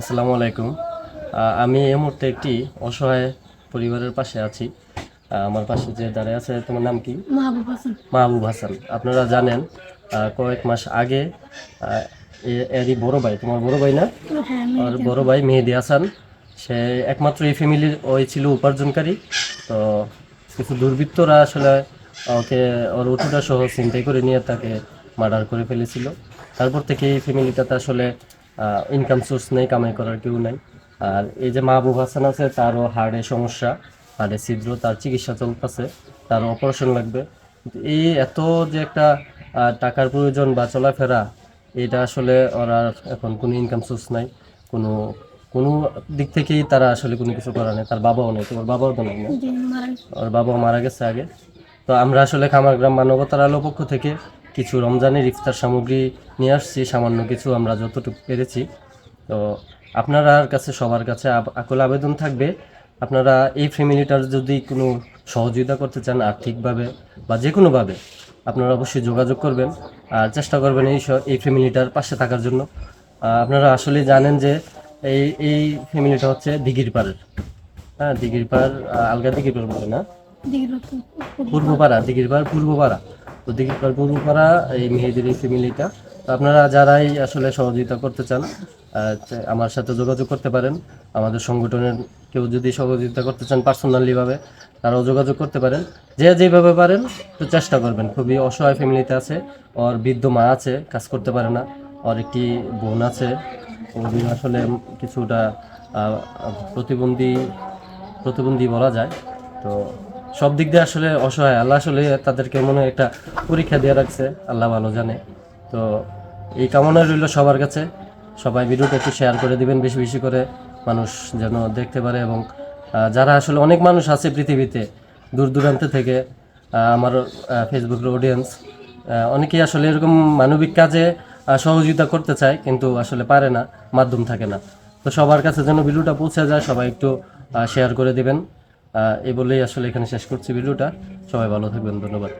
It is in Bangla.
আসসালামু আলাইকুম। আমি এই মুহূর্তে একটি অসহায় পরিবারের পাশে আছি। আমার পাশে যে দাঁড়িয়ে আছে তোমার নাম কি? মাহবুব হাসান। মাহবুব হাসান। আপনারা জানেন কয়েক মাস আগে এরই বড় ভাই তোমার বড় ভাই না? হ্যাঁ আর বড় ভাই মেহেদি হাসান। সে একমাত্র এই ফ্যামিলির ওই ছিল উপার্জনকারী। তো কিছু দুর্বৃত্তরা আসলে ওকে ওর উঠোটা সহ চিন্তাই করে নিয়ে তাকে মার্ডার করে ফেলেছিল। তারপর থেকে এই ফ্যামিলিটাতে আসলে ইনকাম সোর্স নেই কামাই করার কেউ নাই। আর এই যে মাহবুব হাসান আছে তারও হার্টের সমস্যা হার্টে ছিদ্র তার চিকিৎসা চলতেছে তার অপারেশন লাগবে। এই এত যে একটা টাকার প্রয়োজন বা চলাফেরা এটা আসলে ওরা এখন কোনো ইনকাম সোর্স নাই। কোনো কোনো দিক থেকেই তারা আসলে কোনো কিছু করার নেই। তার বাবাও নেই তোমার বাবাও তো নেই ওর বাবাও মারা গেছে আগে। তো আমরা আসলে খামারগ্রাম মানবতার আলো পক্ষ থেকে কিছু রমজানের ইফতার সামগ্রী নিয়ে আসছি সামান্য কিছু আমরা যতটুকু পেরেছি। তো আপনার কাছে সবার কাছে আকুল আবেদন থাকবে আপনারা এই ফ্যামিলিটার যদি কোনো সহযোগিতা করতে চান আর্থিকভাবে বা যে কোনোভাবে আপনারা অবশ্যই যোগাযোগ করবেন আর চেষ্টা করবেন এই এই ফ্যামিলিটার পাশে থাকার জন্য। আপনারা আসলে জানেন যে এই এই ফ্যামিলিটা হচ্ছে দিঘির পাড়ের হ্যাঁ দিঘির পাড় আলগা দিঘির পাড় বলে না? পূর্বপাড়া। দিঘির পূর্বপাড়া দিঘিরপাড় পূর্বপাড়া। তো দিঘিরপাড় পূর্বপাড়া এই মেহেদির এই ফ্যামিলিটা। তো আপনারা যারাই আসলে সহযোগিতা করতে চান আমার সাথে যোগাযোগ করতে পারেন। আমাদের সংগঠনের কেউ যদি সহযোগিতা করতে চান পার্সোনালিভাবে তারাও যোগাযোগ করতে পারেন। যে যেভাবে পারেন তো চেষ্টা করবেন। খুবই অসহায় ফ্যামিলিতে আছে, ওর বৃদ্ধ মা আছে, কাজ করতে পারে না। ওর একটি বোন আছে। ওদের আসলে কিছুটা প্রতিবন্ধী প্রতিবন্ধী বলা যায়। তো সব দিক দিয়ে আসলে অসহায়। আল্লাহ আসলে তাদেরকে মনে একটা পরীক্ষা দিয়ে রাখছে। আল্লাহ ভালো জানে। তো এই কামনা রইল সবার কাছে। সবাই ভিডিওটা একটু শেয়ার করে দিবেন বেশি বেশি করে। মানুষ যেন দেখতে পারে এবং যারা আসলে অনেক মানুষ আছে পৃথিবীতে, দূর দূরান্ত থেকে আমার ফেসবুকের অডিয়েন্স অনেকেই আসলে এরকম মানবিক কাজে সহযোগিতা করতে চায় কিন্তু আসলে পারে না, মাধ্যম থাকে না। তো সবার কাছে যেন ভিডিওটা পৌঁছে যায়, সবাই একটু শেয়ার করে দিবেন। এই বলেই আসলে এখানে শেষ করছি ভিডিওটা। সবাই ভালো থাকবেন ধন্যবাদ।